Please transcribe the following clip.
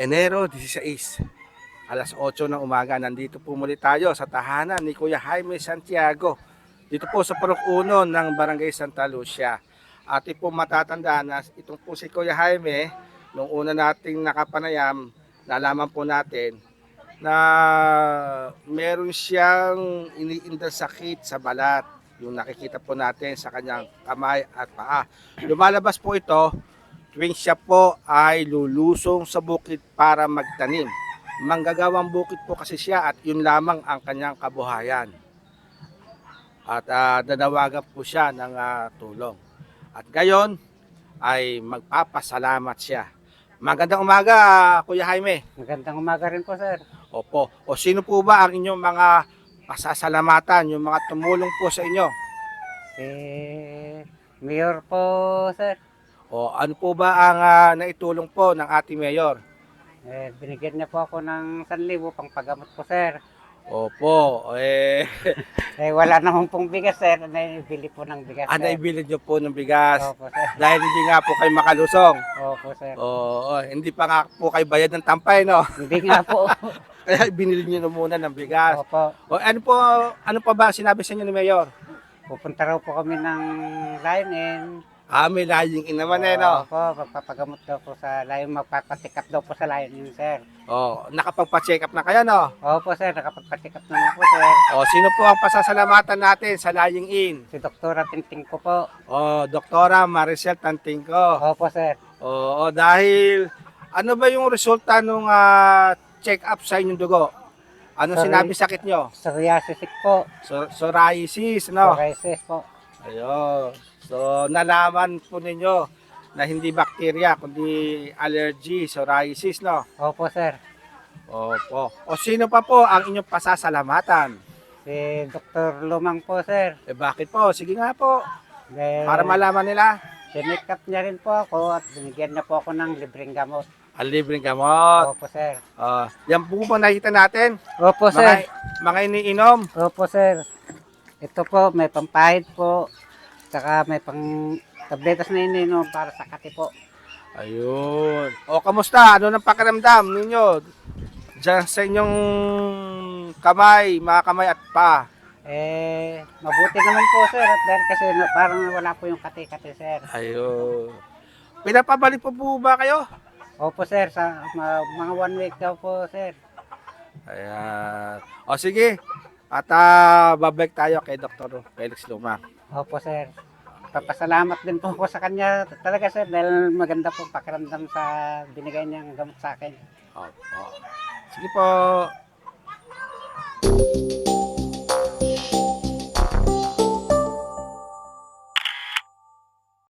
Enero 16, alas 8 ng umaga. Nandito po muli tayo sa tahanan ni Kuya Jaime Santiago. Dito po sa Purok Uno ng Barangay Santa Lucia. At po matatandaan na itong po si Kuya Jaime, nung una nating nakapanayam, nalaman po natin na meron siyang iniindang sakit sa balat. Yung nakikita po natin sa kanyang kamay at paa. Lumalabas po ito tuwing siya po ay lulusong sa bukid para magtanim. Manggagawang bukid po kasi siya at yun lamang ang kanyang kabuhayan. At uh, danawagan po siya ng ah, tulong. At gayon ay magpapasalamat siya. Magandang umaga, Kuya Jaime. Magandang umaga rin po, sir. Opo. O sino po ba ang inyong mga pasasalamatan, yung mga tumulong po sa inyo? Si Mayor po, sir. O ano po ba ang ah, naitulong po ng ating mayor? Eh, binigyan niya po ako ng 1,000 pang pagamot po, sir. Opo, eh, Eh, wala naman pong bigas, sir. Naibili po ng bigas, ah, sir. naibili nyo po ng bigas Opo, sir. dahil hindi nga po kayo makalusong. Opo, sir. Oo, hindi pa nga po kayo bayad ng tampay, no? Hindi nga po. Kaya binili nyo na muna ng bigas. Opo. O ano po, ano pa ba sinabi sa inyo ni Mayor? Pupunta raw po kami ng line-in. Ah, may laying in naman eh, no? Opo, magpapagamot daw po sa line, magpapatikap daw po sa line-in, sir. Oh, nakapagpa-check up na kayo, no? Opo, sir. Nakapagpatikap naman po, sir. O, sino po ang pasasalamatan natin sa lying in? Si Doktora Tinting ko po. O, Doktora Maricel Tantingko. Opo, sir. Oo, dahil ano ba yung resulta nung ah, check up sa inyong dugo? Ano Sorry. sinabi sakit nyo? Psoriasis po. So, psoriasis, no? Psoriasis po. Ayun. So, nalaman po ninyo na hindi bakterya, kundi allergy, psoriasis, no? Opo, sir. Opo. O sino pa po ang inyong pasasalamatan? Si Dr. Lumang po, sir. Eh bakit po? Sige nga po. Dahil Para malaman nila. sinikap niya rin po ako at binigyan niya po ako ng libreng gamot. Ang libreng gamot. Opo, sir. Ah, yan po ba nakita natin? Opo, Mga, sir. mga iniinom. Opo, sir. Ito po, may pampahid po. Saka may pang tabletas na ininom para sa kati po. Ayun. O, kamusta? Ano ng pakiramdam ninyo? Diyan sa inyong kamay, mga kamay at pa. Eh, mabuti naman po, sir. At dahil kasi na- parang wala po yung kati-kati, sir. Ayun. Pinapabalik po po ba kayo? Opo, sir. Sa ma- mga one week daw po, sir. Ayan. O, sige. At uh, babalik tayo kay Dr. Felix Luma. Opo, sir. Papasalamat din po ako sa kanya talaga, sir. Dahil maganda po pakiramdam sa binigay niyang gamot sa akin. Opo. Sige po.